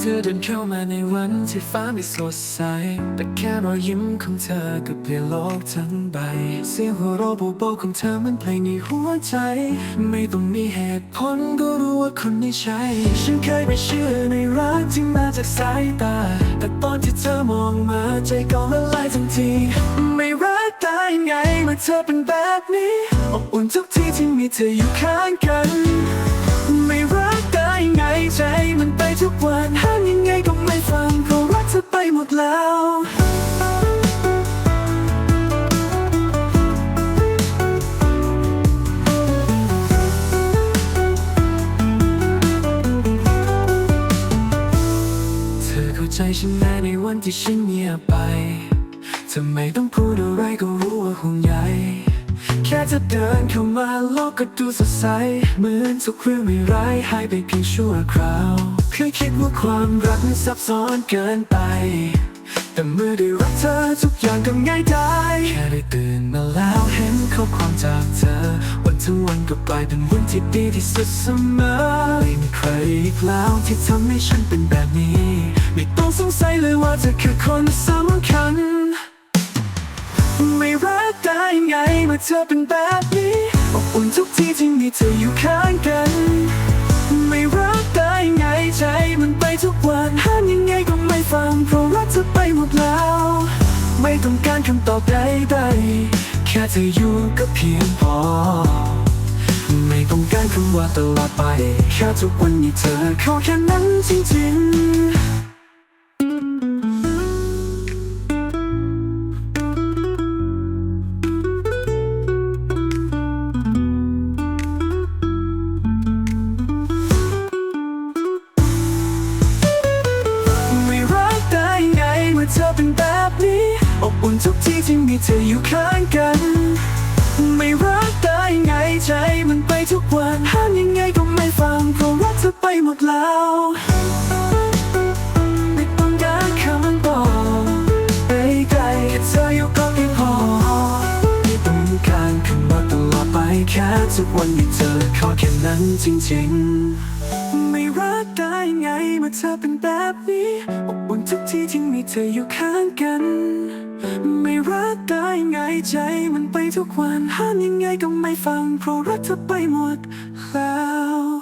เดินเข้ามาในวันที่ฟ้าไม่สดใส แต่แค่รอยยิ้มของเธอก็เปลี่ยนโลกทั้งใบ เสียงหัวเราะเบาๆของเธอมันเพลงในหัวใจ ไม่ต้องมีเหตุผลก็รู้ว่าคนนี้ใช่ ฉันเคยไปเชื่อในรักที่มาจากสายตา แต่ตอนที่เธอมองมาใจก็ละลายทันที ไม่รักได้ไงเมื่อเธอเป็นแบบนี้อบอุ่นทุกทีที่มีเธออยู่ข้างกัน มันไปทุกวันห้ามยังไงก็ไม่ฟังเพราะรักเธอไปหมดแล้วเธอเข้าใจฉันแม้ในวันที่ฉันเงียบไปเธอไม่ต้องพูดอะไรก็รู้ว่าห่วงใย จะเดินเข้ามาโลกก็ดูสดใส เหมือนทุกเรื่องไม่ร้ายหายไปเพียงชั่วคราวเคยคิดว่าความรักมันซับซ้อนเกินไป แต่เมื่อได้รักเธอทุกอย่างก็ง่ายได้แค่ได้ตื่นมาแล้วเห็นข้อความจากเธอ วันทั้งวันก็กลายเป็นวันที่ดีที่สุดเสมอไม่มีใครอีกแล้วที่ทำให้ฉันเป็นแบบนี้ ไม่ต้องสงสัยเลยว่าเธอคือคนสำ รักได้ไงเมื่อเธอเป็นแบบนี้อบอุ่นทุกทีที่มีเธออยู่ข้างกัน ไม่รักได้ไงใจมันไปทุกวันห้ามยังไงก็ไม่ฟังเพราะรักเธอไปหมดแล้ว ไม่ต้องการคำตอบใดๆแค่เธออยู่ก็เพียงพอ ไม่ต้องการคำว่าตลอดไป แค่ทุกวันนี้เธอขอแค่นั้นจริงๆ ทุกที่ที่มีเธออยู่ข้างกัน ไม่รักได้ไงใจมันไปทุกวันห้ามยังไงก็ไม่ฟังเพราะรักเธอไปหมดแล้วไม่ต้องการคำบอกไปไกลแค่เธออยู่ก็เพียงพอไม่ต้องการคำว่าตลอดไปแค่ทุกวันมีเธอขอแค่นั้นจริงๆไม่รักได้ไงเมื่อเธอเป็นแบบนี้อบอุ่นทุกที่ที่มีเธออยู่ข้างกัน ไม่รักได้ไงใจมันไปทุกวันห้ามยังไงก็ไม่ฟังเพราะรักเธอไปหมดแล้ว